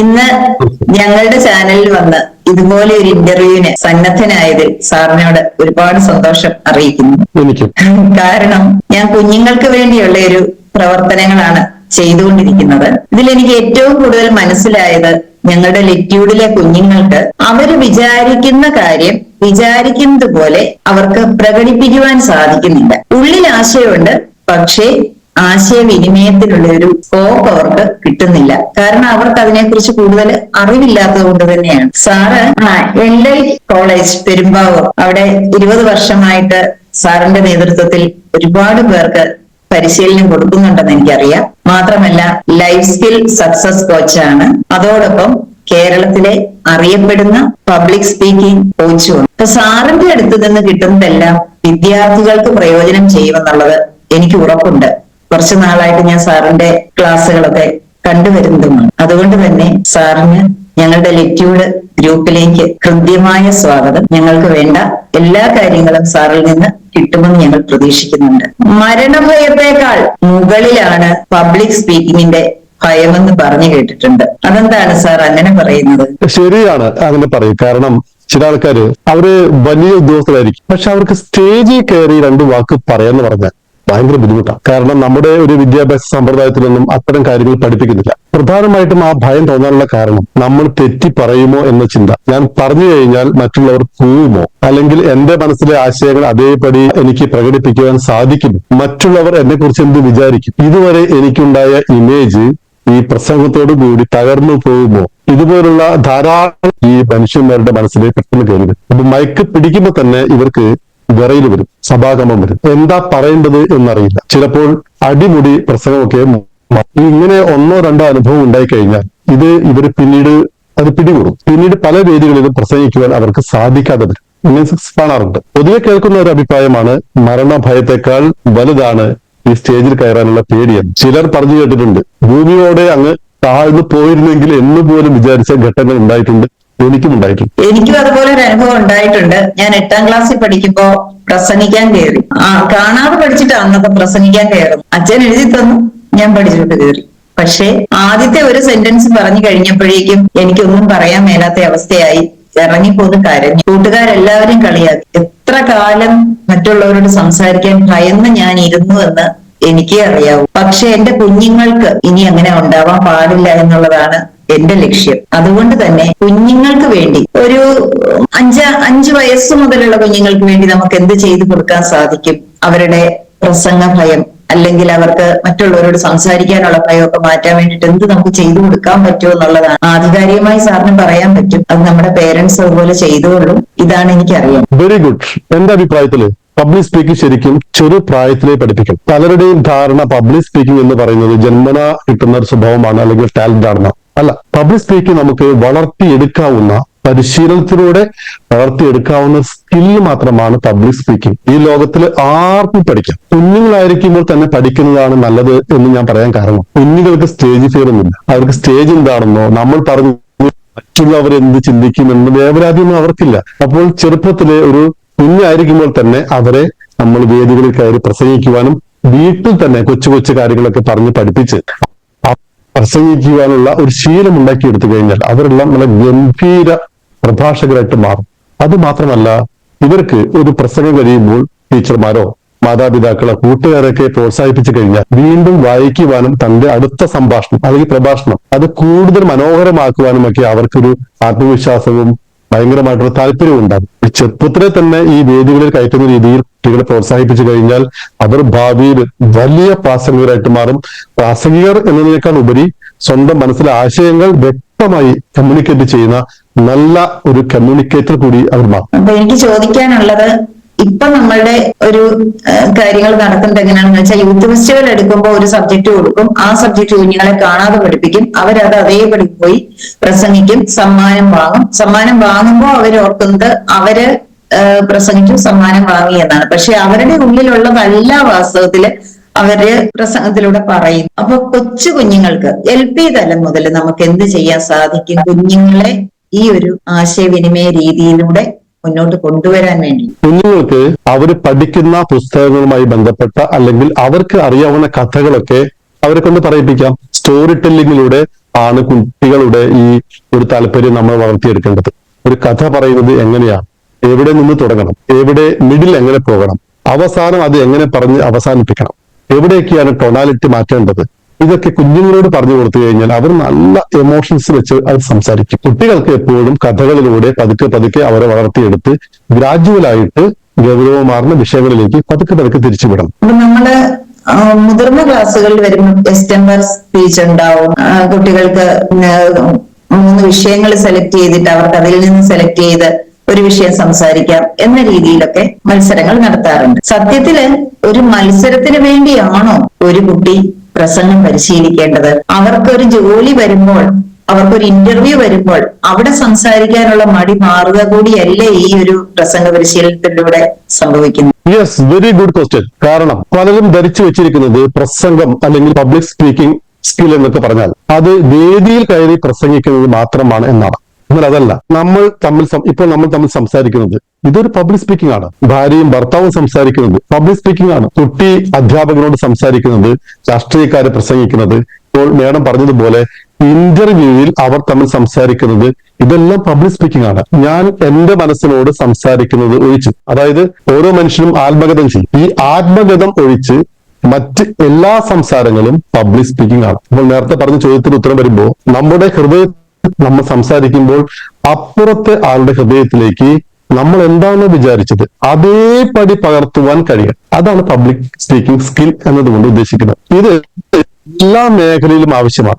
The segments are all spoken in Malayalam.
ഇന്ന് ഞങ്ങളുടെ ചാനലിൽ വന്ന് ഇതുപോലെ ഒരു ഇന്റർവ്യൂവിന് സന്നദ്ധനായതിൽ സാറിനോട് ഒരുപാട് സന്തോഷം അറിയിക്കുന്നു. കാരണം ഞാൻ കുഞ്ഞുങ്ങൾക്ക് വേണ്ടിയുള്ള ഒരു പ്രവർത്തനങ്ങളാണ് ചെയ്തുകൊണ്ടിരിക്കുന്നത്. ഇതിൽ എനിക്ക് ഏറ്റവും കൂടുതൽ മനസ്സിലായത് ഞങ്ങളുടെ ലിറ്റ്യൂഡിലെ കുഞ്ഞുങ്ങൾക്ക് അവർ വിചാരിക്കുന്ന കാര്യം വിചാരിക്കുന്നത് പോലെ അവർക്ക് പ്രകടിപ്പിക്കുവാൻ സാധിക്കുന്നില്ല. ഉള്ളിൽ ആശയമുണ്ട് പക്ഷേ ആശയവിനിമയത്തിനുള്ള ഒരു സ്കോപ്പ് അവർക്ക് കിട്ടുന്നില്ല. കാരണം അവർക്ക് അതിനെക്കുറിച്ച് കൂടുതൽ അറിവില്ലാത്തത് കൊണ്ട് തന്നെയാണ്. Sir L I college Perumbavoor അവിടെ ഇരുപത് വർഷമായിട്ട് സാറിന്റെ നേതൃത്വത്തിൽ ഒരുപാട് പേർക്ക് പരിശീലനം കൊടുക്കുന്നുണ്ടെന്ന് എനിക്കറിയാം. മാത്രമല്ല ലൈഫ് സ്കിൽ സക്സസ് കോച്ചാണ് അതോടൊപ്പം കേരളത്തിലെ അറിയപ്പെടുന്ന പബ്ലിക് സ്പീക്കിംഗ് കോച്ചുമാണ് അപ്പൊ സാറിന്റെ അടുത്ത് നിന്ന് കിട്ടുന്നതെല്ലാം വിദ്യാർത്ഥികൾക്ക് പ്രയോജനം ചെയ്യുമെന്നുള്ളത് എനിക്ക് ഉറപ്പുണ്ട്. കുറച്ചു നാളായിട്ട് ഞാൻ സാറിന്റെ ക്ലാസ്സുകളൊക്കെ കണ്ടുവരുന്നതുമാണ് അതുകൊണ്ട് തന്നെ സാറിന് ഞങ്ങളുടെ ലിറ്റ്യൂഡ് ഗ്രൂപ്പിലേക്ക് ഹൃദ്യമായ സ്വാഗതം. ഞങ്ങൾക്ക് വേണ്ട എല്ലാ കാര്യങ്ങളും സാറിൽ നിന്ന് കിട്ടുമെന്ന് ഞങ്ങൾ പ്രതീക്ഷിക്കുന്നുണ്ട്. മരണഭയത്തേക്കാൾ മുകളിലാണ് പബ്ലിക് സ്പീക്കിങ്ങിന്റെ ഭയമെന്ന് പറഞ്ഞു കേട്ടിട്ടുണ്ട്. അതെന്താണ് സാർ അങ്ങനെ പറയുന്നത്? ശരിയാണ് അങ്ങനെ പറയും. കാരണം ചില ആൾക്കാര് അവർ വലിയ ഉദ്യോഗസ്ഥരായിരിക്കും. പക്ഷെ അവർക്ക് സ്റ്റേജിൽ കയറി രണ്ട് വാക്ക് പറയാന്ന് പറഞ്ഞാൽ ഭയങ്കര ബുദ്ധിമുട്ടാണ്. കാരണം നമ്മുടെ ഒരു വിദ്യാഭ്യാസ സമ്പ്രദായത്തിലൊന്നും അത്തരം കാര്യങ്ങൾ പഠിപ്പിക്കുന്നില്ല. പ്രധാനമായിട്ടും ആ ഭയം തോന്നാനുള്ള കാരണം നമ്മൾ തെറ്റി പറയുമോ എന്ന ചിന്ത. ഞാൻ പറഞ്ഞു കഴിഞ്ഞാൽ മറ്റുള്ളവർ പോവുമോ? അല്ലെങ്കിൽ എന്റെ മനസ്സിലെ ആശയങ്ങൾ അതേപടി എനിക്ക് പ്രകടിപ്പിക്കുവാൻ സാധിക്കുമോ? മറ്റുള്ളവർ എന്നെ കുറിച്ച് എന്ത് വിചാരിക്കും? ഇതുവരെ എനിക്കുണ്ടായ ഇമേജ് ഈ പ്രസംഗത്തോടു കൂടി തകർന്നു പോകുമോ? ഇതുപോലുള്ള ധാരാളം ഈ മനുഷ്യന്മാരുടെ മനസ്സിലേക്ക് പെട്ടെന്ന് കയറി അപ്പൊ മയക്ക് പിടിക്കുമ്പോൾ തന്നെ ഇവർക്ക് വിറയിൽ വരും സഭാഗമം വരും. എന്താ പറയേണ്ടത് എന്നറിയില്ല. ചിലപ്പോൾ അടിമുടി പ്രസംഗമൊക്കെ ഇങ്ങനെ ഒന്നോ രണ്ടോ അനുഭവം ഉണ്ടായി കഴിഞ്ഞാൽ ഇത് ഇവർ പിന്നീട് അത് പിടികൂടും. പിന്നീട് പല വേദികളിലും പ്രസംഗിക്കുവാൻ അവർക്ക് സാധിക്കാതെ വരും ഇങ്ങനെ കാണാറുണ്ട്. പൊതുവെ കേൾക്കുന്ന ഒരു അഭിപ്രായമാണ് മരണഭയത്തെക്കാൾ വലുതാണ് ഈ സ്റ്റേജിൽ കയറാനുള്ള പേടിയെന്ന്. ചിലർ പറഞ്ഞു കേട്ടിട്ടുണ്ട് ഭൂമിയോടെ അങ്ങ് താഴ്ന്നു പോയിരുന്നെങ്കിൽ എന്ന് പോലും വിചാരിച്ച ഘട്ടങ്ങൾ ഉണ്ടായിട്ടുണ്ട്. എനിക്കും ഉണ്ടായിട്ടുണ്ട് എനിക്കും അതുപോലെ ഒരു അനുഭവം ഉണ്ടായിട്ടുണ്ട്. ഞാൻ എട്ടാം ക്ലാസ്സിൽ പഠിക്കുമ്പോ പ്രസംഗിക്കാൻ കയറി ആ കാണാതെ പഠിച്ചിട്ട് അന്നൊക്കെ പ്രസംഗിക്കാൻ കയറും അച്ഛൻ എഴുതി തന്നു. ഞാൻ പഠിച്ചിട്ട് കയറി പക്ഷേ ആദ്യത്തെ ഒരു സെന്റൻസ് പറഞ്ഞു കഴിഞ്ഞപ്പോഴേക്കും എനിക്കൊന്നും പറയാൻ മേലാത്ത അവസ്ഥയായി. ഇറങ്ങിപ്പോന്ന് കരഞ്ഞു. കൂട്ടുകാരെല്ലാവരും കളിയാക്കി. എത്ര കാലം മറ്റുള്ളവരോട് സംസാരിക്കാൻ ഭയന്ന് ഞാൻ ഇരുന്നു എന്ന് എനിക്കേ അറിയാവൂ. പക്ഷെ എന്റെ കുഞ്ഞുങ്ങൾക്ക് ഇനി അങ്ങനെ ഉണ്ടാവാൻ പാടില്ല എന്നുള്ളതാണ് എന്റെ ലക്ഷ്യം. അതുകൊണ്ട് തന്നെ കുഞ്ഞുങ്ങൾക്ക് വേണ്ടി ഒരു അഞ്ച് അഞ്ച് വയസ്സ് മുതലുള്ള കുഞ്ഞുങ്ങൾക്ക് വേണ്ടി നമുക്ക് എന്ത് ചെയ്തു കൊടുക്കാൻ സാധിക്കും? അവരുടെ പ്രസംഗ ഭയം അല്ലെങ്കിൽ അവർക്ക് മറ്റുള്ളവരോട് സംസാരിക്കാനുള്ള ഭയമൊക്കെ മാറ്റാൻ വേണ്ടിയിട്ട് എന്ത് നമുക്ക് ചെയ്തു കൊടുക്കാൻ പറ്റുമോ എന്നുള്ളതാണ്. ആധികാരികമായി സാറിന് പറയാൻ പറ്റും. അത് നമ്മുടെ പേരൻസ് അതുപോലെ ചെയ്തോളും. ഇതാണ് എനിക്കറിയാം. വെരി ഗുഡ് എന്റെ അഭിപ്രായത്തിൽ? പബ്ലിക് സ്പീക്കിംഗ് ശരിക്കും ചെറു പ്രായത്തിലേ പഠിപ്പിക്കും. പലരുടെയും ധാരണ പബ്ലിക് സ്പീക്കിംഗ് എന്ന് പറയുന്നത് ജന്മന കിട്ടുന്ന ഒരു സ്വഭാവമാണ് അല്ലെങ്കിൽ ടാലന്റ് ആണെന്ന് അല്ല പബ്ലിക് സ്പീക്കിംഗ് നമുക്ക് വളർത്തിയെടുക്കാവുന്ന പരിശീലനത്തിലൂടെ വളർത്തിയെടുക്കാവുന്ന സ്കില്ല് മാത്രമാണ് പബ്ലിക് സ്പീക്കിംഗ് ഈ ലോകത്തിൽ ആർക്കും പഠിക്കാം. കുഞ്ഞുങ്ങളായിരിക്കുമ്പോൾ തന്നെ പഠിക്കുന്നതാണ് നല്ലത് എന്ന് ഞാൻ പറയാൻ കാരണം. കുഞ്ഞുങ്ങൾക്ക് സ്റ്റേജ് ഫിയർ ഒന്നുമില്ല. അവർക്ക് സ്റ്റേജ് എന്താണെന്നോ നമ്മൾ പറഞ്ഞു മറ്റുള്ളവർ എന്ത് ചിന്തിക്കുമെന്ന് വേവലാതിയൊന്നും അവർക്കില്ല. അപ്പോൾ ചെറുപ്പത്തിലെ ഒരു കുഞ്ഞായിരിക്കുമ്പോൾ തന്നെ അവരെ നമ്മൾ വേദികളിൽ കയറി പ്രസംഗിക്കുവാനും വീട്ടിൽ തന്നെ കൊച്ചു കൊച്ചു കാര്യങ്ങളൊക്കെ പറഞ്ഞ് പഠിപ്പിച്ച് പ്രസംഗിക്കുവാനുള്ള ഒരു ശീലം ഉണ്ടാക്കിയെടുത്തു കഴിഞ്ഞാൽ അവരെല്ലാം നല്ല ഗംഭീര പ്രഭാഷകരായിട്ട് മാറും. അത് മാത്രമല്ല ഇവർക്ക് ഒരു പ്രസംഗം കഴിയുമ്പോൾ ടീച്ചർമാരോ മാതാപിതാക്കളോ കൂട്ടുകാരൊക്കെ പ്രോത്സാഹിപ്പിച്ചു കഴിഞ്ഞാൽ വീണ്ടും വായിക്കുവാനും തന്റെ അടുത്ത സംഭാഷണം അല്ലെങ്കിൽ പ്രഭാഷണം അത് കൂടുതൽ മനോഹരമാക്കുവാനും ഒക്കെ അവർക്കൊരു ആത്മവിശ്വാസവും ഭയങ്കരമായിട്ടുള്ള താല്പര്യം ഉണ്ടാകും. ചെറുപ്പത്തിലെ തന്നെ ഈ വേദികളിൽ കയറ്റുന്ന രീതിയിൽ കുട്ടികളെ പ്രോത്സാഹിപ്പിച്ചു കഴിഞ്ഞാൽ അവർ ഭാവിയിൽ വലിയ പ്രാസംഗികരായിട്ട് മാറും. പ്രാസംഗികർ എന്നതിനേക്കാൾ ഉപരി സ്വന്തം മനസ്സിലെ ആശയങ്ങൾ വ്യക്തമായി കമ്മ്യൂണിക്കേറ്റ് ചെയ്യുന്ന നല്ല ഒരു കമ്മ്യൂണിക്കേറ്റർ കൂടി അവർ മാറും. എനിക്ക് ചോദിക്കാനുള്ളത് ഇപ്പൊ നമ്മളുടെ ഒരു കാര്യങ്ങൾ നടക്കുന്നത് എങ്ങനെയാണെന്ന് വെച്ചാൽ യൂത്ത് ഫെസ്റ്റിവൽ എടുക്കുമ്പോൾ ഒരു സബ്ജക്ട് കൊടുക്കും. ആ സബ്ജക്ട് കുഞ്ഞുങ്ങളെ കാണാതെ പഠിപ്പിക്കും. അവരത് അതേപടി പോയി പ്രസംഗിക്കും സമ്മാനം വാങ്ങും. സമ്മാനം വാങ്ങുമ്പോൾ അവർ ഓർക്കുന്നത് അവർ പ്രസംഗിച്ചു സമ്മാനം വാങ്ങി എന്നാണ്. പക്ഷെ അവരുടെ ഉള്ളിലുള്ളതല്ല വാസ്തവത്തിൽ അവർ പ്രസംഗത്തിലൂടെ പറയും അപ്പൊ കൊച്ചു കുഞ്ഞുങ്ങൾക്ക് എൽ പി തലം മുതൽ നമുക്ക് എന്ത് ചെയ്യാൻ സാധിക്കും? കുഞ്ഞുങ്ങളെ ഈ ഒരു ആശയവിനിമയ രീതിയിലൂടെ മുന്നോട്ട് കൊണ്ടുവരാൻ വേണ്ടി. കുഞ്ഞുങ്ങൾക്ക് അവർ പഠിക്കുന്ന പുസ്തകങ്ങളുമായി ബന്ധപ്പെട്ട അല്ലെങ്കിൽ അവർക്ക് അറിയാവുന്ന കഥകളൊക്കെ അവരെ കൊണ്ട് പറയിപ്പിക്കാം. സ്റ്റോറി ടെല്ലിങ്ങിലൂടെ ആണ് കുട്ടികളുടെ ഈ ഒരു താല്പര്യം നമ്മൾ വളർത്തിയെടുക്കേണ്ടത്. ഒരു കഥ പറയുന്നത് എങ്ങനെയാണ് എവിടെ നിന്ന് തുടങ്ങണം? എവിടെ മിഡിൽ എങ്ങനെ പോകണം? അവസാനം അത് എങ്ങനെ പറഞ്ഞ് അവസാനിപ്പിക്കണം? എവിടെയൊക്കെയാണ് ടൊണാലിറ്റി മാറ്റേണ്ടത്? ഇതൊക്കെ കുഞ്ഞുങ്ങളോട് പറഞ്ഞു കൊടുത്തു കഴിഞ്ഞാൽ അവർ നല്ല എമോഷൻസ് വെച്ച് അത് സംസാരിക്കും. കുട്ടികൾക്ക് എപ്പോഴും കഥകളിലൂടെ പതുക്കെ പതുക്കെ അവരെ വളർത്തിയെടുത്ത് ഗ്രാജുവലായിട്ട് ഗൗരവമാർന്ന വിഷയങ്ങളിലേക്ക് പതുക്കെ പതുക്കെ തിരിച്ചുവിടണം. നമ്മൾ മുതിർന്ന ക്ലാസ്സുകളിൽ വരുമ്പോൾ എസ്റ്റംബർ സ്പീച്ച് ഉണ്ടാവും. കുട്ടികൾക്ക് മൂന്ന് വിഷയങ്ങൾ സെലക്ട് ചെയ്തിട്ട് അവർക്ക് അതിൽ നിന്ന് സെലക്ട് ചെയ്ത് ഒരു വിഷയം സംസാരിക്കാം എന്ന രീതിയിലൊക്കെ മത്സരങ്ങൾ നടത്താറുണ്ട്. സത്യത്തിൽ ഒരു മത്സരത്തിന് വേണ്ടിയാണോ ഒരു കുട്ടി പ്രസംഗം പരിശീലിക്കേണ്ടത്. അവർക്കൊരു ജോലി വരുമ്പോൾ അവർക്കൊരു ഇന്റർവ്യൂ വരുമ്പോൾ അവിടെ സംസാരിക്കാനുള്ള മടി മാറുക കൂടിയല്ലേ ഈ ഒരു പ്രസംഗ പരിശീലനത്തിലൂടെ സംഭവിക്കുന്നത്. യെസ് വെരി ഗുഡ് ക്വസ്റ്റ്യൻ കാരണം പലരും ധരിച്ചു വെച്ചിരിക്കുന്നത് പ്രസംഗം അല്ലെങ്കിൽ പബ്ലിക് സ്പീക്കിംഗ് സ്കിൽ എന്നൊക്കെ പറഞ്ഞാൽ അത് വേദിയിൽ കയറി പ്രസംഗിക്കുന്നത് മാത്രമാണ് എന്നാണ്. എന്നാൽ അതല്ല നമ്മൾ തമ്മിൽ ഇപ്പോൾ നമ്മൾ തമ്മിൽ സംസാരിക്കുന്നത് ഇതൊരു പബ്ലിക് സ്പീക്കിംഗ് ആണ്. ഭാര്യയും ഭർത്താവും സംസാരിക്കുന്നത് പബ്ലിക് സ്പീക്കിംഗ് ആണ്. കുട്ടി അധ്യാപകനോട് സംസാരിക്കുന്നത് രാഷ്ട്രീയക്കാരെ പ്രസംഗിക്കുന്നത് ഇപ്പോൾ മേഡം പറഞ്ഞതുപോലെ ഇന്റർവ്യൂവിൽ അവർ തമ്മിൽ സംസാരിക്കുന്നത് ഇതെല്ലാം പബ്ലിക് സ്പീക്കിംഗ് ആണ്. ഞാൻ എന്റെ മനസ്സിനോട് സംസാരിക്കുന്നത് ഒഴിച്ച് അതായത് ഓരോ മനുഷ്യനും ആത്മഗതം ചെയ്യും. ഈ ആത്മഗതം ഒഴിച്ച് മറ്റ് എല്ലാ സംസാരങ്ങളും പബ്ലിക് സ്പീക്കിംഗ് ആണ്. നമ്മൾ നേരത്തെ പറഞ്ഞ ചോദ്യത്തിന് ഉത്തരം വരുമ്പോൾ നമ്മുടെ ഹൃദയത്തിൽ നമ്മൾ സംസാരിക്കുമ്പോൾ അപ്പുറത്തെ ആളുടെ ഹൃദയത്തിലേക്ക് നമ്മൾ എന്താണ് വിചാരിച്ചത് അതേപടി പകർത്തുവാൻ കഴിയണം അതാണ് പബ്ലിക് സ്പീക്കിംഗ് സ്കിൽ എന്നതുകൊണ്ട് ഉദ്ദേശിക്കുന്നത്. ഇത് എല്ലാ മേഖലയിലും ആവശ്യമാണ്.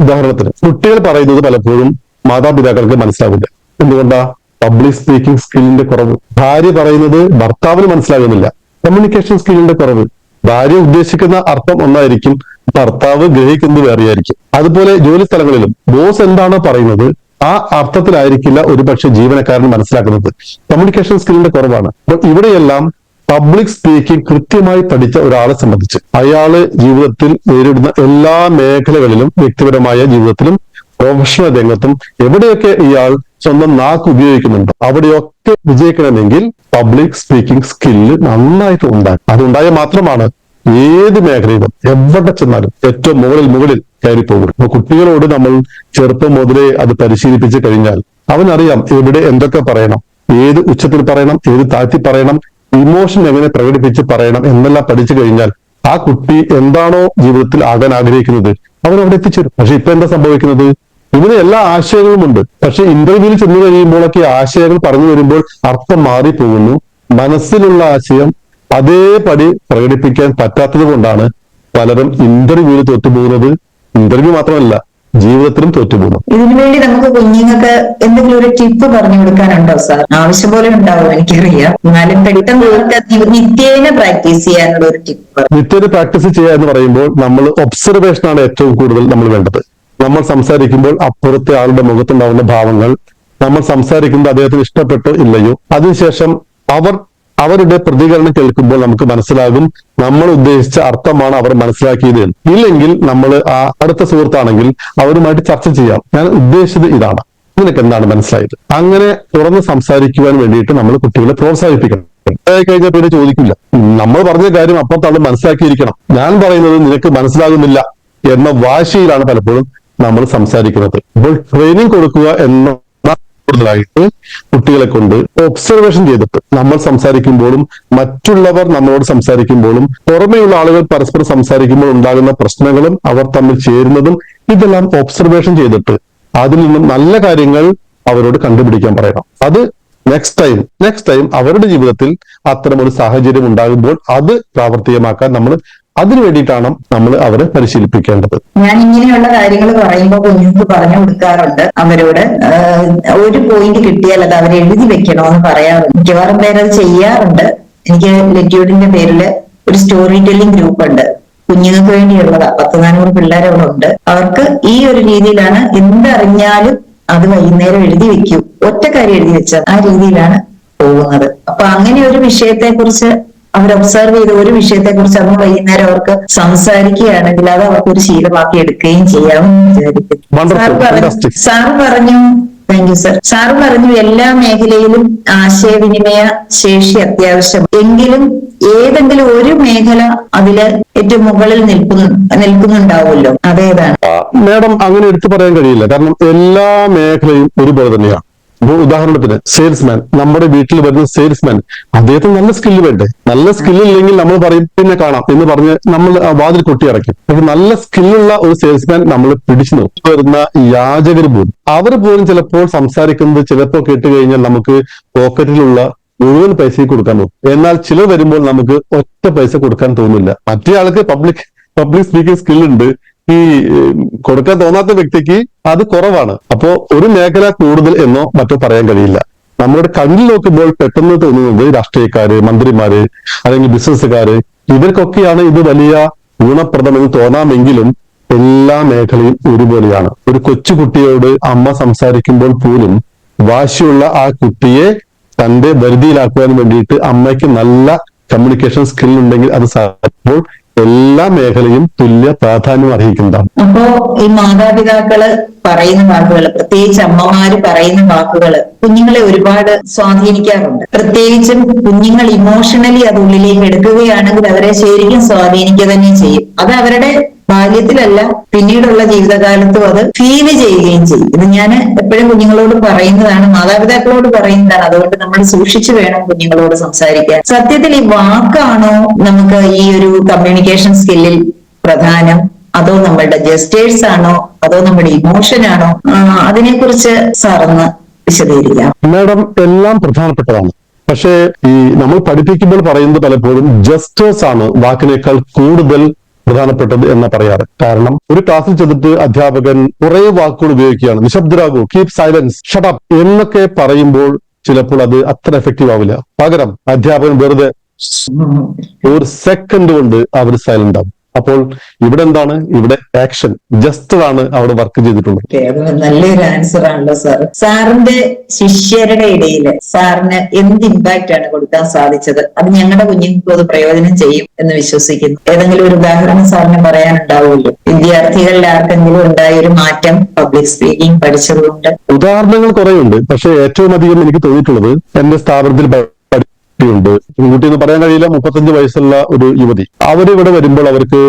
ഉദാഹരണത്തിന് കുട്ടികൾ പറയുന്നത് പലപ്പോഴും മാതാപിതാക്കൾക്ക് മനസ്സിലാവില്ല. എന്തുകൊണ്ടാ? പബ്ലിക് സ്പീക്കിംഗ് സ്കില്ലിന്റെ കുറവ്. ഭാര്യ പറയുന്നത് ഭർത്താവിന് മനസ്സിലാകുന്നില്ല. കമ്മ്യൂണിക്കേഷൻ സ്കില്ലിന്റെ കുറവ്. ഭാര്യ ഉദ്ദേശിക്കുന്ന അർത്ഥം ഒന്നായിരിക്കും ഭർത്താവ് ഗ്രഹിക്കുന്നത് വേറെയായിരിക്കും. അതുപോലെ ജോലി സ്ഥലങ്ങളിലും ബോസ് എന്താണോ പറയുന്നത് ആ അർത്ഥത്തിലായിരിക്കില്ല ഒരുപക്ഷെ ജീവനക്കാരൻ മനസ്സിലാക്കുന്നത്. കമ്മ്യൂണിക്കേഷൻ സ്കില്ലിന്റെ കുറവാണ്. അപ്പൊ ഇവിടെയെല്ലാം പബ്ലിക് സ്പീക്കിംഗ് കൃത്യമായി പഠിച്ച ഒരാളെ സംബന്ധിച്ച്. അയാൾ ജീവിതത്തിൽ നേരിടുന്ന എല്ലാ മേഖലകളിലും വ്യക്തിപരമായ ജീവിതത്തിലും പ്രൊഫഷണൽ രംഗത്തും എവിടെയൊക്കെ ഇയാൾ സ്വന്തം നാക്ക് ഉപയോഗിക്കുന്നുണ്ടോ അവിടെയൊക്കെ വിജയിക്കണമെങ്കിൽ പബ്ലിക് സ്പീക്കിംഗ് സ്കില്ല് നന്നായിട്ട് ഉണ്ടാകും അതുണ്ടായാൽ മാത്രമാണ് ഏത് മേഖലയിലും എവിടെ ചെന്നാലും ഏറ്റവും മുകളിൽ മുകളിൽ കയറി പോകും. അപ്പൊ കുട്ടികളോട് നമ്മൾ ചെറുപ്പം മുതലേ അത് പരിശീലിപ്പിച്ച് കഴിഞ്ഞാൽ അവനറിയാം എവിടെ എന്തൊക്കെ പറയണം ഏത് ഉച്ചത്തിൽ പറയണം ഏത് താഴ്ത്തി പറയണം ഇമോഷൻ എങ്ങനെ പ്രകടിപ്പിച്ച് പറയണം എന്നെല്ലാം പഠിച്ചു കഴിഞ്ഞാൽ ആ കുട്ടി എന്താണോ ജീവിതത്തിൽ ആകാൻ ആഗ്രഹിക്കുന്നത് അവൻ അവിടെ എത്തിച്ചേരും. പക്ഷെ ഇപ്പൊ എന്താ സംഭവിക്കുന്നത്? ഇവിടെ എല്ലാ ആശയങ്ങളും ഉണ്ട്. പക്ഷെ ഇന്റർവ്യൂവിൽ ചെന്ന് കഴിയുമ്പോഴൊക്കെ ആശയങ്ങൾ പറഞ്ഞു വരുമ്പോൾ അർത്ഥം മാറിപ്പോകുന്നു. മനസ്സിലുള്ള ആശയം അതേപടി പ്രകടിപ്പിക്കാൻ പറ്റാത്തത് കൊണ്ടാണ് പലരും ഇന്റർവ്യൂവിൽ തോറ്റുപോകുന്നത്. ഇന്റർവ്യൂ മാത്രമല്ല ജീവിതത്തിലും തോറ്റുപോകും ഇതിനു വേണ്ടി നമുക്ക് കുഞ്ഞുങ്ങൾക്ക് എന്തെങ്കിലും ഒരു ടിപ്പ് പറഞ്ഞു കൊടുക്കാനുണ്ടോ സാർ ആവശ്യം പോലെ ഉണ്ടാവും എനിക്കറിയാം. എന്നാലും പെട്ടെന്ന് നിത്യേന പ്രാക്ടീസ് ചെയ്യാനുള്ള ഒരു ടിപ്പ് നിത്യേന പ്രാക്ടീസ് ചെയ്യുക എന്ന് പറയുമ്പോൾ നമ്മൾ ഒബ്സർവേഷൻ ആണ് ഏറ്റവും കൂടുതൽ നമ്മൾ വേണ്ടത്. നമ്മൾ സംസാരിക്കുമ്പോൾ അപ്പുറത്തെ ആളുടെ മുഖത്തുണ്ടാവുന്ന ഭാവങ്ങൾ നമ്മൾ സംസാരിക്കുന്നത് അദ്ദേഹത്തിന് ഇഷ്ടപ്പെട്ടോ ഇല്ലയോ? അതിനുശേഷം അവർ അവരുടെ പ്രതികരണം കേൾക്കുമ്പോൾ നമുക്ക് മനസ്സിലാകും നമ്മൾ ഉദ്ദേശിച്ച അർത്ഥമാണ് അവർ മനസ്സിലാക്കിയത്. ഇല്ലെങ്കിൽ നമ്മൾ ആ അടുത്ത സുഹൃത്താണെങ്കിൽ അവരുമായിട്ട് ചർച്ച ചെയ്യാം. ഞാൻ ഉദ്ദേശിച്ചത് ഇതാണ്. നിനക്ക് എന്താണ് മനസ്സിലായത്? അങ്ങനെ തുറന്ന് സംസാരിക്കുവാൻ വേണ്ടിയിട്ട് നമ്മൾ കുട്ടികളെ പ്രോത്സാഹിപ്പിക്കണം. കഴിഞ്ഞാൽ പിന്നെ ചോദിക്കില്ല. നമ്മൾ പറഞ്ഞ കാര്യം അപ്പം മനസ്സിലാക്കിയിരിക്കണം. ഞാൻ പറയുന്നത് നിനക്ക് മനസ്സിലാകുന്നില്ല എന്ന വാശിയിലാണ് പലപ്പോഴും നമ്മൾ സംസാരിക്കുന്നത്. ഇപ്പോൾ ട്രെയിനിങ് കൊടുക്കുക എന്ന കൂടുതലായിട്ട് കുട്ടികളെ കൊണ്ട് ഒബ്സർവേഷൻ ചെയ്തിട്ട് നമ്മൾ സംസാരിക്കുമ്പോഴും മറ്റുള്ളവർ നമ്മളോട് സംസാരിക്കുമ്പോഴും പുറമെയുള്ള ആളുകൾ പരസ്പരം സംസാരിക്കുമ്പോൾ ഉണ്ടാകുന്ന പ്രശ്നങ്ങളും അവർ തമ്മിൽ ചേരുന്നതും ഇതെല്ലാം ഒബ്സർവേഷൻ ചെയ്തിട്ട് അതിൽ നിന്നും നല്ല കാര്യങ്ങൾ അവരോട് കണ്ടുപിടിക്കാൻ പറയണം. അത് നെക്സ്റ്റ് ടൈം നെക്സ്റ്റ് ടൈം അവരുടെ ജീവിതത്തിൽ അത്തരമൊരു സാഹചര്യം ഉണ്ടാകുമ്പോൾ അത് പ്രാവർത്തികമാക്കാൻ നമ്മൾ അതിനു വേണ്ടിയിട്ടാണ് നമ്മൾ അവരെ പരിശീലിപ്പിക്കേണ്ടത്. ഞാൻ ഇങ്ങനെയുള്ള കാര്യങ്ങൾ പറയുമ്പോൾ കുഞ്ഞുങ്ങൾക്ക് പറഞ്ഞു കൊടുക്കാറുണ്ട്. അവരോട് ഒരു പോയിന്റ് കിട്ടിയാൽ അത് അവർ എഴുതി വെക്കണമെന്ന് പറയാറുണ്ട്. മിക്കവാറും പേരത് ചെയ്യാറുണ്ട്. എനിക്ക് ലെറ്റ്യൂഡിന്റെ പേരിൽ ഒരു സ്റ്റോറി ടെല്ലിംഗ് ഗ്രൂപ്പ് ഉണ്ട്. കുഞ്ഞുങ്ങൾക്ക് വേണ്ടിയുള്ളതാ. പത്ത് നാനൂറ് പിള്ളേർ അവിടെ ഉണ്ട് അവർക്ക് ഈ ഒരു രീതിയിലാണ് എന്തറിഞ്ഞാലും അത് വൈകുന്നേരം എഴുതി വെക്കൂ. ഒറ്റ കാര്യം എഴുതി വെച്ചാൽ ആ രീതിയിലാണ് പോകുന്നത്. അപ്പൊ അങ്ങനെ ഒരു വിഷയത്തെ കുറിച്ച് അവർ ഒബ്സർവ് ചെയ്ത ഒരു വിഷയത്തെ കുറിച്ച് അന്ന് വൈകുന്നേരം അവർക്ക് സംസാരിക്കുകയാണെങ്കിൽ അത് അവർക്ക് ഒരു ശീലമാക്കി എടുക്കുകയും ചെയ്യാമെന്ന് വിചാരിക്കുന്നു. Wonderful, സാർ പറഞ്ഞു- താങ്ക് യു സർ സാർ പറഞ്ഞു എല്ലാ മേഖലയിലും ആശയവിനിമയ ശേഷി അത്യാവശ്യം. എങ്കിലും ഏതെങ്കിലും ഒരു മേഖല അതിൽ ഏറ്റവും മുകളിൽ നിൽക്കുന്നു നിൽക്കുന്നുണ്ടാവുമല്ലോ. അതേതാണ്. മേഡം അങ്ങനെ എടുത്തു പറയാൻ കഴിയില്ല. കാരണം എല്ലാ മേഖലയും ഒരുപോലെ തന്നെയാണ് ഉദാഹരണത്തിന് സെയിൽസ്മാൻ നമ്മുടെ വീട്ടിൽ വരുന്ന സെയിൽസ്മാൻ അദ്ദേഹത്തിന് നല്ല സ്കില്ല് വേണ്ടേ? നല്ല സ്കില്ല് ഇല്ലെങ്കിൽ നമ്മൾ പറയും പിന്നെ കാണാം എന്ന് പറഞ്ഞ് നമ്മൾ വാതിൽ കൊട്ടിയിറക്കും. പക്ഷെ നല്ല സ്കില്ലുള്ള ഒരു സെയിൽസ്മാൻ നമ്മൾ പിടിച്ചു നിർത്തി വരുന്ന യാചകർ പോലും. അവർ പോലും ചിലപ്പോൾ സംസാരിക്കുന്നത് ചിലപ്പോൾ കേട്ട് കഴിഞ്ഞാൽ നമുക്ക് പോക്കറ്റിലുള്ള മുഴുവൻ പൈസയും കൊടുക്കാൻ തോന്നും. എന്നാൽ ചിലർ വരുമ്പോൾ നമുക്ക് ഒറ്റ പൈസ കൊടുക്കാൻ തോന്നില്ല. മറ്റേ ആൾക്ക് പബ്ലിക് പബ്ലിക് സ്പീക്കിംഗ് സ്കില്ലുണ്ട് ഈ കൊടുക്കാൻ തോന്നാത്ത വ്യക്തിക്ക് അത് കുറവാണ്. അപ്പോ ഒരു മേഖല കൂടുതൽ എന്നോ മറ്റോ പറയാൻ കഴിയില്ല. നമ്മുടെ കണ്ണിൽ നോക്കുമ്പോൾ പെട്ടെന്ന് തോന്നുന്നത് രാഷ്ട്രീയക്കാര് മന്ത്രിമാര് അല്ലെങ്കിൽ ബിസിനസ്സുകാര് ഇവർക്കൊക്കെയാണ് ഇത് വലിയ ഗുണപ്രദമെന്ന് തോന്നാമെങ്കിലും എല്ലാ മേഖലയും ഒരുപോലെയാണ്. ഒരു കൊച്ചുകുട്ടിയോട് അമ്മ സംസാരിക്കുമ്പോൾ പോലും വാശിയുള്ള ആ കുട്ടിയെ തന്റെ വരുതിയിലാക്കുവാൻ വേണ്ടിയിട്ട് അമ്മയ്ക്ക് നല്ല കമ്മ്യൂണിക്കേഷൻ സ്കിൽ ഉണ്ടെങ്കിൽ അത് സാധിക്കുമ്പോൾ എല്ലാ മേഖലയും തുല്യ പ്രാധാന്യം അർഹിക്കുന്നതാണ്. അപ്പോ ഈ മാതാപിതാക്കൾ പറയുന്ന വാക്കുകൾ പ്രത്യേകിച്ച് അമ്മമാര് പറയുന്ന വാക്കുകൾ കുഞ്ഞുങ്ങളെ ഒരുപാട് സ്വാധീനിക്കാറുണ്ട്. പ്രത്യേകിച്ചും കുഞ്ഞുങ്ങൾ ഇമോഷണലി അത് ഉള്ളിലേക്ക് എടുക്കുകയാണെങ്കിൽ അവരെ ശരിക്കും സ്വാധീനിക്കുക തന്നെ ചെയ്യും. അത് അവരുടെ ബാല്യത്തിലല്ല പിന്നീടുള്ള ജീവിതകാലത്തും അത് ഫീൽ ചെയ്യുകയും ചെയ്യും. ഇത് ഞാൻ എപ്പോഴും കുഞ്ഞുങ്ങളോട് പറയുന്നതാണ് മാതാപിതാക്കളോട് പറയുന്നതാണ്. അതുകൊണ്ട് നമ്മൾ സൂക്ഷിച്ചു വേണം കുഞ്ഞുങ്ങളോട് സംസാരിക്കാൻ. സത്യത്തിൽ ഈ വാക്കാണോ നമുക്ക് ഈ ഒരു കമ്മ്യൂണിക്കേഷൻ സ്കില്ലിൽ പ്രധാനം? അതോ നമ്മളുടെ ജസ്റ്റേഴ്സ് ആണോ? അതോ നമ്മുടെ ഇമോഷൻ ആണോ? അതിനെ കുറിച്ച് സാറൊന്ന് വിശദീകരിക്കാം. മാഡം എല്ലാം പ്രധാനപ്പെട്ടതാണ്. പക്ഷേ ഈ നമ്മൾ പഠിപ്പിക്കുമ്പോൾ പറയുന്നത് പലപ്പോഴും ജസ്റ്റേഴ്സ് ആണ് വാക്കിനേക്കാൾ കൂടുതൽ പ്രധാനപ്പെട്ടത് എന്ന് പറയാറ്. കാരണം ഒരു ക്ലാസ്സിൽ ചെന്നിട്ട് അധ്യാപകൻ കുറെ വാക്കുകൾ ഉപയോഗിക്കുകയാണ്. നിശബ്ദരാകൂ കീപ് സൈലൻസ് ഷട്ടപ്പ് എന്നൊക്കെ പറയുമ്പോൾ ചിലപ്പോൾ അത് അത്ര എഫക്റ്റീവ് ആവില്ല. പകരം അധ്യാപകൻ വെറുതെ ഒരു സെക്കൻഡ് കൊണ്ട് അവർ സൈലന്റ് ആവും. അപ്പോൾ ഇവിടെ എന്താണ്? ഇവിടെ ആക്ഷൻ ജസ്റ്റർ ആണ് അവിടെ വർക്ക് ചെയ്തിട്ടുള്ളത്. നല്ലൊരു ആൻസർ ആണല്ലോ സാർ സാറിന്റെ ശിഷ്യരുടെ ഇടയിൽ സാറിന് എന്ത് ഇമ്പാക്റ്റ് ആണ് കൊടുക്കാൻ സാധിച്ചത്? അത് ഞങ്ങളുടെ കുഞ്ഞുങ്ങൾക്ക് അത് പ്രയോജനം ചെയ്യും എന്ന് വിശ്വസിക്കുന്നു. ഏതെങ്കിലും ഒരു ഉദാഹരണം സാറിന് പറയാനുണ്ടാവുമല്ലോ? വിദ്യാർത്ഥികളിൽ ആർക്കെങ്കിലും ഉണ്ടായ ഒരു മാറ്റം പബ്ലിക് സ്പീക്കിംഗ് പഠിച്ചതുകൊണ്ട്? ഉദാഹരണങ്ങൾ കുറെയുണ്ട്. പക്ഷേ ഏറ്റവും അധികം എനിക്ക് തോന്നിയിട്ടുള്ളത് എന്റെ സ്ഥാപനത്തിൽ കുട്ടിയുണ്ട്. കുട്ടി എന്ന് പറയാൻ കഴിയില്ല മുപ്പത്തഞ്ച് വയസ്സുള്ള ഒരു യുവതി. അവരിവിടെ വരുമ്പോൾ അവർക്ക്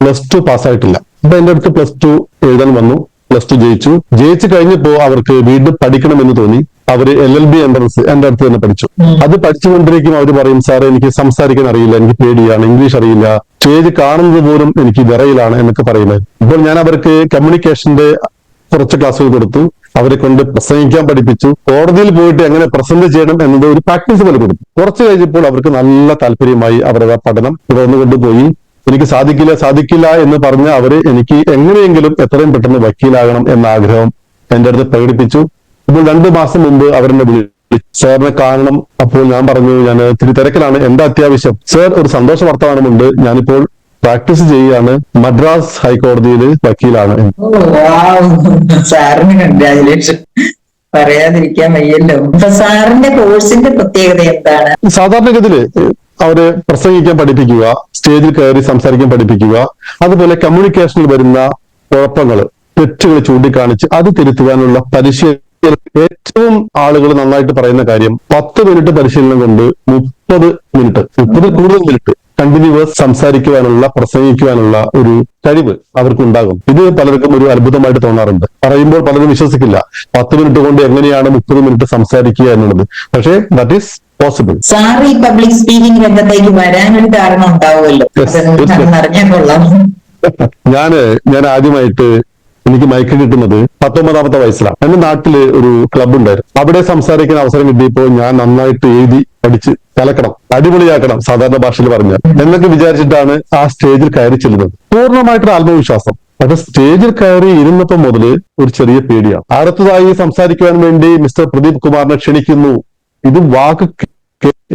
പ്ലസ് ടു പാസ്സായിട്ടില്ല അപ്പൊ എന്റെ അടുത്ത് പ്ലസ് ടു എഴുതാൻ വന്നു. പ്ലസ് ടു ജയിച്ചു. ജയിച്ചു കഴിഞ്ഞപ്പോ അവർക്ക് വീണ്ടും പഠിക്കണമെന്ന് തോന്നി. അവർ എൽ എൽ ബി എൻട്രൻസ് എന്റെ അടുത്ത് തന്നെ പഠിച്ചു. അത് പഠിച്ചുകൊണ്ടിരിക്കും അവർ പറയും സാറേ എനിക്ക് സംസാരിക്കാൻ അറിയില്ല എനിക്ക് പേടിയാണ് ഇംഗ്ലീഷ് അറിയില്ല സ്റ്റേജ് കാണുന്നത് പോലും എനിക്ക് വിറയിലാണ് എന്നൊക്കെ പറയുന്നത്. ഇപ്പോൾ ഞാൻ അവർക്ക് കമ്മ്യൂണിക്കേഷന്റെ കുറച്ച് ക്ലാസ്സുകൾ കൊടുത്തു. അവരെ കൊണ്ട് പ്രസംഗിക്കാൻ പഠിപ്പിച്ചു. കോടതിയിൽ പോയിട്ട് എങ്ങനെ പ്രസന്റ് ചെയ്യണം എന്നത് ഒരു പ്രാക്ടീസ് പോലെ കൊടുത്തു. കുറച്ച് കഴിഞ്ഞപ്പോൾ അവർക്ക് നല്ല താല്പര്യമായി അവരുടെ പഠനം തുടർന്നു കൊണ്ടുപോയി എനിക്ക് സാധിക്കില്ല സാധിക്കില്ല എന്ന് പറഞ്ഞ് അവർ എനിക്ക് എങ്ങനെയെങ്കിലും എത്രയും പെട്ടെന്ന് വക്കീലാകണം എന്ന ആഗ്രഹം എന്റെ അടുത്ത് പ്രകടിപ്പിച്ചു. ഇപ്പോൾ രണ്ടു മാസം മുമ്പ് അവരെന്നെ സാറിനെ കാണണം. അപ്പോൾ ഞാൻ പറഞ്ഞു ഞാൻ ഇത്തിരി തിരക്കിലാണ് എന്താ അത്യാവശ്യം? സാർ ഒരു സന്തോഷ വർത്തമാനമുണ്ട് ഞാനിപ്പോൾ പ്രാക്ടീസ് ചെയ്യാണ് മദ്രാസ് ഹൈക്കോടതിയിൽ വക്കീലാണ്. വാവ്. സാറിന് കൺഗ്രാജുലേഷൻ പറയാതിരിക്കാൻ വയ്യല്ലോ. അപ്പൊ സാറിന്റെ കോഴ്സിന്റെ പ്രത്യേകത എന്താണ്? സാധാരണഗതിയിൽ അവരെ പ്രസംഗിക്കാൻ പഠിപ്പിക്കുക സ്റ്റേജിൽ കയറി സംസാരിക്കാൻ പഠിപ്പിക്കുക അതുപോലെ കമ്മ്യൂണിക്കേഷനിൽ വരുന്ന കുഴപ്പങ്ങൾ തെറ്റുകൾ ചൂണ്ടിക്കാണിച്ച് അത് തിരുത്തുവാനുള്ള പരിശീലനം. ഏറ്റവും ആളുകൾ നന്നായിട്ട് പറയുന്ന കാര്യം പത്ത് മിനിറ്റ് പരിശീലനം കൊണ്ട് മുപ്പത് മിനിറ്റ് മുപ്പതിൽ കൂടുതൽ മിനിറ്റ്. കണ്ടിന്യൂസ് സംസാരിക്കുവാനുള്ള പ്രസംഗിക്കുവാനുള്ള ഒരു കഴിവ് അവർക്കുണ്ടാകും. ഇത് പലർക്കും ഒരു അത്ഭുതമായിട്ട് തോന്നാറുണ്ട്. പറയുമ്പോൾ പലരും വിശ്വസിക്കില്ല. പത്ത് മിനിറ്റ് കൊണ്ട് എങ്ങനെയാണ് മുപ്പത് മിനിറ്റ് സംസാരിക്കുക എന്നുള്ളത്. പക്ഷേ ദാറ്റ് ഈസ് പോസിബിൾ സാർ ഈ പബ്ലിക് സ്പീക്കിംഗ് രംഗത്തേക്ക് വരാനൊരു കാരണം ഉണ്ടാവുമല്ലോ. ഞാൻ ഞാൻ ആദ്യമായിട്ട് എനിക്ക് മൈക്ക് കിട്ടുന്നത് പത്തൊമ്പതാമത്തെ വയസ്സിലാണ് എന്റെ നാട്ടിൽ ഒരു ക്ലബ് ഉണ്ടായിരുന്നു. അവിടെ സംസാരിക്കാൻ അവസരം കിട്ടിയപ്പോൾ ഞാൻ നന്നായിട്ട് എഴുതി പഠിച്ച് കലക്കണം അടിപൊളിയാക്കണം സാധാരണ ഭാഷയിൽ പറഞ്ഞാൽ. എന്നൊക്കെ വിചാരിച്ചിട്ടാണ് ആ സ്റ്റേജിൽ കയറി ചെല്ലുന്നത്. പൂർണമായിട്ടൊരു ആത്മവിശ്വാസം. പക്ഷെ സ്റ്റേജിൽ കയറി ഇരുന്നപ്പോൾ മുതൽ ഒരു ചെറിയ പേടിയാണ് അടുത്തതായി സംസാരിക്കുവാൻ വേണ്ടി മിസ്റ്റർ പ്രദീപ് കുമാറിനെ ക്ഷണിക്കുന്നു. ഇത് വാക്ക്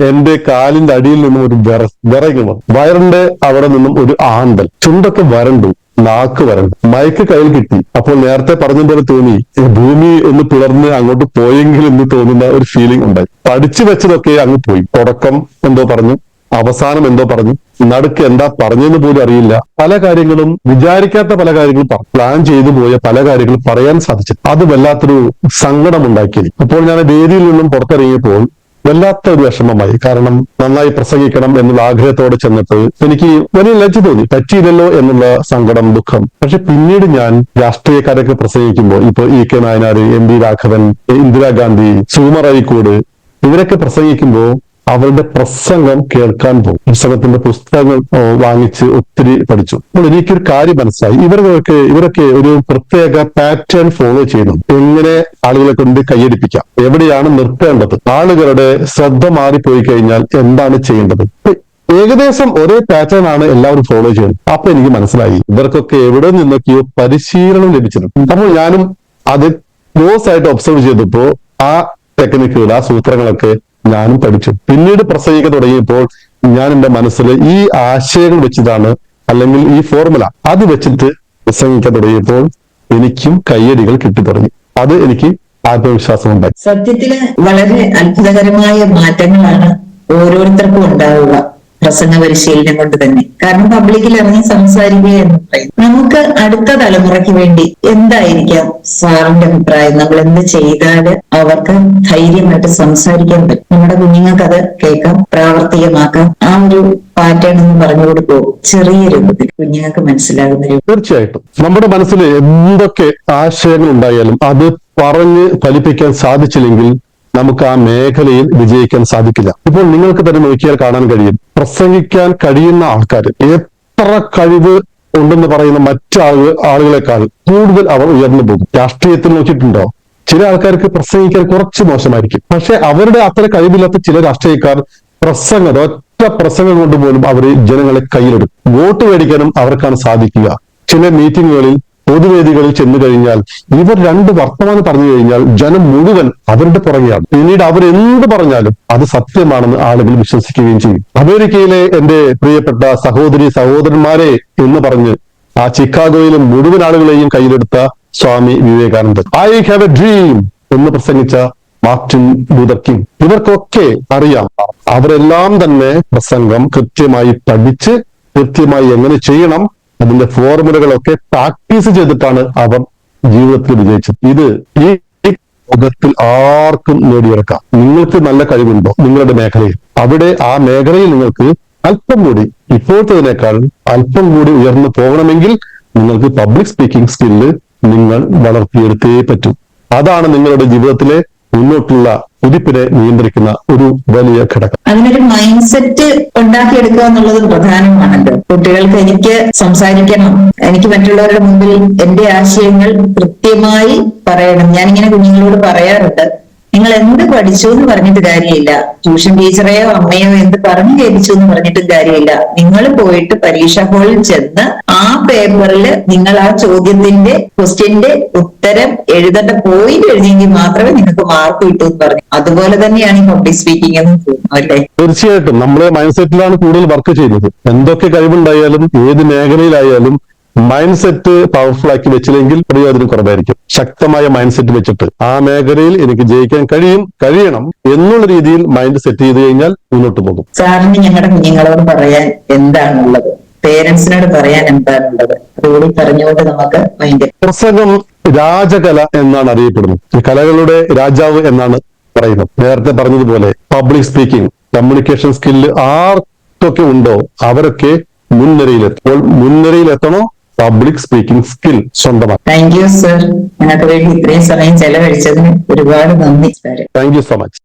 എന്റെ കാലിന്റെ അടിയിൽ നിന്നും ഒരു വിറ വിറയ്ക്ക് വന്നു. വയറിന്റെ അവിടെ നിന്നും ഒരു ആന്തൽ ചുണ്ടൊക്കെ വരണ്ടു. നാക്ക് വരണ്ടു മയക്ക് കയ്യിൽ കിട്ടി. അപ്പോൾ നേരത്തെ പറഞ്ഞ പോലെ തോന്നി. ഭൂമി ഒന്ന് പിളർന്ന് അങ്ങോട്ട് പോയെങ്കിൽ എന്ന് തോന്നുന്ന ഒരു ഫീലിംഗ് ഉണ്ടായി. പഠിച്ചു വെച്ചതൊക്കെ അങ്ങ് പോയി. തുടക്കം എന്തോ പറഞ്ഞു. അവസാനം എന്തോ പറഞ്ഞു. നടുക്ക് എന്താ പറഞ്ഞെന്ന് പോലും അറിയില്ല. പല കാര്യങ്ങളും വിചാരിക്കാത്ത പല കാര്യങ്ങളും പ്ലാൻ ചെയ്തു പോയ പല കാര്യങ്ങളും പറയാൻ സാധിച്ചു അത് വല്ലാത്തൊരു സങ്കടമുണ്ടാക്കി അപ്പോൾ ഞാൻ വേദിയിൽ നിന്നും പുറത്തിറങ്ങിയപ്പോൾ വല്ലാത്ത ഒരു വിഷമമായി. കാരണം നന്നായി പ്രസംഗിക്കണം എന്നുള്ള ആഗ്രഹത്തോടെ ചെന്നിട്ട് എനിക്ക് വലിയ ലജ്ജ തോന്നി. പറ്റിയില്ലല്ലോ എന്നുള്ള സങ്കടം ദുഃഖം. പക്ഷെ പിന്നീട് ഞാൻ രാഷ്ട്രീയക്കാരൊക്കെ പ്രസംഗിക്കുമ്പോൾ ഇപ്പൊ E K Nayanar M V Raghavan Indira Gandhi Sukumar Azhikode ഇവരൊക്കെ പ്രസംഗിക്കുമ്പോൾ അവരുടെ പ്രസംഗം കേൾക്കാൻ പോകും. പുസ്തകത്തിന്റെ പുസ്തകങ്ങൾ വാങ്ങിച്ച് ഒത്തിരി പഠിച്ചു. അപ്പോൾ എനിക്കൊരു കാര്യം മനസ്സിലായി. ഇവരൊക്കെ ഇവരൊക്കെ ഒരു പ്രത്യേക പാറ്റേൺ ഫോളോ ചെയ്യുന്നു. എങ്ങനെ ആളുകളെ കൊണ്ട് കൈയടിപ്പിക്കാം? എവിടെയാണ് നിർത്തേണ്ടത്? ആളുകളുടെ ശ്രദ്ധ മാറിപ്പോയി കഴിഞ്ഞാൽ എന്താണ് ചെയ്യേണ്ടത്? ഏകദേശം ഒരേ പാറ്റേൺ ആണ് എല്ലാവരും ഫോളോ ചെയ്യുന്നത്. അപ്പൊ എനിക്ക് മനസ്സിലായി. ഇവർക്കൊക്കെ എവിടെ നിന്നൊക്കെയോ പരിശീലനം ലഭിച്ചിട്ടുണ്ട്. അപ്പോൾ ഞാനും അത് ക്ലോസ് ആയിട്ട് ഒബ്സർവ് ചെയ്തപ്പോ ആ ടെക്നിക്കുകൾ ആ സൂത്രങ്ങളൊക്കെ ഞാനും പഠിച്ചു. പിന്നീട് പ്രസംഗിക്കാൻ തുടങ്ങിയപ്പോൾ ഞാൻ എന്റെ മനസ്സിൽ ഈ ആശയങ്ങൾ വെച്ചിട്ടാണ് അല്ലെങ്കിൽ ഈ ഫോർമുല അത് വെച്ചിട്ട് പ്രസംഗിക്കാൻ തുടങ്ങിയപ്പോൾ എനിക്കും കയ്യടികൾ കിട്ടി തുടങ്ങി. അത് എനിക്ക് ആത്മവിശ്വാസം ഉണ്ടായി. സത്യത്തിൽ വളരെ അത്ഭുതകരമായ മാറ്റങ്ങളാണ് ഓരോരുത്തർക്കും ഉണ്ടാവുക. പ്രസംഗ പരിശീലനം കൊണ്ട് തന്നെ. കാരണം പബ്ലിക്കിൽ ഇറങ്ങി സംസാരിക്കുക എന്ന് പറയും നമുക്ക് അടുത്ത തലമുറയ്ക്ക് വേണ്ടി എന്തായിരിക്കാം സാറിന്റെ അഭിപ്രായം? നമ്മൾ എന്ത് ചെയ്താൽ അവർക്ക് ധൈര്യമായിട്ട് സംസാരിക്കാൻ പറ്റും? നമ്മുടെ കുഞ്ഞുങ്ങൾക്ക് അത് കേൾക്കാം പ്രാവർത്തികമാക്കാം. ആ ഒരു പാറ്റേൺ എന്ന് പറഞ്ഞു കൊടുക്കുമോ ചെറിയ രൂപത്തിൽ കുഞ്ഞുങ്ങൾക്ക് മനസ്സിലാകുന്ന രൂപം തീർച്ചയായിട്ടും. നമ്മുടെ മനസ്സിൽ എന്തൊക്കെ ആശയങ്ങൾ ഉണ്ടായാലും അത് പറഞ്ഞ് ഫലിപ്പിക്കാൻ സാധിച്ചില്ലെങ്കിൽ നമുക്ക് ആ മേഖലയിൽ വിജയിക്കാൻ സാധിക്കില്ല. ഇപ്പോൾ നിങ്ങൾക്ക് തന്നെ നോക്കിയാൽ കാണാൻ കഴിയും. പ്രസംഗിക്കാൻ കഴിയുന്ന ആൾക്കാർ എത്ര കഴിവ് ഉണ്ടെന്ന് പറയുന്ന മറ്റാളു ആളുകളെക്കാൾ കൂടുതൽ അവർ ഉയർന്നു പോകും. രാഷ്ട്രീയത്തിൽ നോക്കിയിട്ടുണ്ടോ? ചില ആൾക്കാർക്ക് പ്രസംഗിക്കാൻ കുറച്ച് മോശമായിരിക്കും. പക്ഷെ അവരുടെ അത്ര കഴിവില്ലാത്ത ചില രാഷ്ട്രീയക്കാർ പ്രസംഗം ഒറ്റ പ്രസംഗം കൊണ്ട് പോലും അവർ ജനങ്ങളെ കയ്യിലെടുക്കും വോട്ട് മേടിക്കാനും അവർക്കാണ് സാധിക്കുക. ചില മീറ്റിങ്ങുകളിൽ പൊതുവേദികളിൽ ചെന്നു കഴിഞ്ഞാൽ ഇവർ രണ്ട് വർത്തമാനം പറഞ്ഞു കഴിഞ്ഞാൽ ജനം മുഴുവൻ അവരുടെ പുറകെയാണ്. പിന്നീട് അവരെന്ത് പറഞ്ഞാലും അത് സത്യമാണെന്ന് ആളുകൾ വിശ്വസിക്കുകയും ചെയ്യും. അമേരിക്കയിലെ എന്റെ പ്രിയപ്പെട്ട സഹോദരി സഹോദരന്മാരെ എന്ന് പറഞ്ഞ് ആ ചിക്കാഗോയിലെ മുഴുവൻ ആളുകളെയും കയ്യിലെടുത്ത സ്വാമി വിവേകാനന്ദൻ. ഐ ഹാവ് എ ഡ്രീം എന്ന് പ്രസംഗിച്ച മാർട്ടിൻ ലൂതർ കിങ്. ഇവർക്കൊക്കെ അറിയാം അവരെല്ലാം തന്നെ പ്രസംഗം കൃത്യമായി പഠിച്ച് കൃത്യമായി എങ്ങനെ ചെയ്യണം അതിന്റെ ഫോർമുലകളൊക്കെ പ്രാക്ടീസ് ചെയ്തിട്ടാണ് അവർ ജീവിതത്തിൽ വിജയിച്ചത്. ഇത് ഈ ലോകത്തിൽ ആർക്കും നേടിയെടുക്കാം. നിങ്ങൾക്ക് നല്ല കഴിവുണ്ടോ നിങ്ങളുടെ മേഖലയിൽ? അവിടെ ആ മേഖലയിൽ നിങ്ങൾക്ക് അല്പം കൂടി ഇപ്പോഴത്തേതിനേക്കാൾ അല്പം കൂടി ഉയർന്നു പോകണമെങ്കിൽ നിങ്ങൾക്ക് പബ്ലിക് സ്പീക്കിംഗ് സ്കില്ല് നിങ്ങൾ വളർത്തിയെടുത്തേ പറ്റൂ. അതാണ് നിങ്ങളുടെ ജീവിതത്തിലെ മുന്നോട്ടുള്ള കുതിപ്പിനെ നിയന്ത്രിക്കുന്ന ഒരു വലിയ ഘടകം. അതിനൊരു മൈൻഡ് സെറ്റ് ഉണ്ടാക്കിയെടുക്കുക എന്നുള്ളത് പ്രധാനമാണല്ലോ. കുട്ടികൾക്ക് എനിക്ക് സംസാരിക്കണം. എനിക്ക് മറ്റുള്ളവരുടെ മുമ്പിൽ എന്റെ ആശയങ്ങൾ കൃത്യമായി പറയണം. ഞാനിങ്ങനെ കുഞ്ഞുങ്ങളോട് പറയാറുണ്ട്. നിങ്ങൾ എന്ത് പഠിച്ചു എന്ന് പറഞ്ഞിട്ട് കാര്യമില്ല. ട്യൂഷൻ ടീച്ചറെയോ അമ്മയോ എന്ത് പറഞ്ഞു കേൾപ്പിച്ചു എന്ന് പറഞ്ഞിട്ടും കാര്യമില്ല. നിങ്ങൾ പോയിട്ട് പരീക്ഷാ ഹാളിൽ ചെന്ന് ആ പേപ്പറിൽ നിങ്ങൾ ആ ചോദ്യത്തിന്റെ ക്വസ്റ്റ്യന്റെ ഉത്തരം എഴുതേണ്ട പോയിന്റ് എഴുതിയെങ്കിൽ മാത്രമേ നിങ്ങൾക്ക് മാർക്ക് കിട്ടൂ എന്ന് പറഞ്ഞു. അതുപോലെ തന്നെയാണ് ഈ പബ്ലിക് സ്പീക്കിംഗ് എന്ന് തോന്നുന്നു അല്ലേ? തീർച്ചയായിട്ടും. മൈൻഡ് സെറ്റിലാണ് കൂടുതൽ വർക്ക് ചെയ്യുന്നത്. എന്തൊക്കെ കഴിവുണ്ടായാലും ഏത് മേഖലയിലായാലും മൈൻഡ് സെറ്റ് പവർഫുൾ ആക്കി വെച്ചില്ലെങ്കിൽ പ്രയോജനം കുറവായിരിക്കും. ശക്തമായ മൈൻഡ് സെറ്റ് വെച്ചിട്ട് ആ മേഖലയിൽ എനിക്ക് ജയിക്കാൻ കഴിയും കഴിയണം എന്നുള്ള രീതിയിൽ മൈൻഡ് സെറ്റ് ചെയ്ത് കഴിഞ്ഞാൽ മുന്നോട്ട് പോകും. സാറിന് ഞങ്ങളുടെ കുഞ്ഞുങ്ങളോട് പറയാൻ എന്താണുള്ളത്? പേരൻസിനോട് പറയാൻ എന്താണുള്ളത്? അതുകൂടി പറഞ്ഞുകൊണ്ട് നമുക്ക് പ്രസംഗം രാജകല എന്നാണ് അറിയപ്പെടുന്നത്. ഈ കലകളുടെ രാജാവ് എന്നാണ് പറയുന്നത്. നേരത്തെ പറഞ്ഞതുപോലെ പബ്ലിക് സ്പീക്കിംഗ് കമ്മ്യൂണിക്കേഷൻ സ്കില്ല് ആർക്കൊക്കെ ഉണ്ടോ? അവരൊക്കെ മുൻനിരയിലെത്തും. അപ്പോൾ മുൻനിരയിലെത്തണോ? പബ്ലിക് സ്പീക്കിംഗ് സ്കിൽ സ്വന്തമാക്കി താങ്ക് യു സർ ഞങ്ങൾക്ക് വേണ്ടി ഇത്രയും സമയം ചെലവഴിച്ചതിന് ഒരുപാട് നന്ദി താങ്ക് യു സോ മച്ച്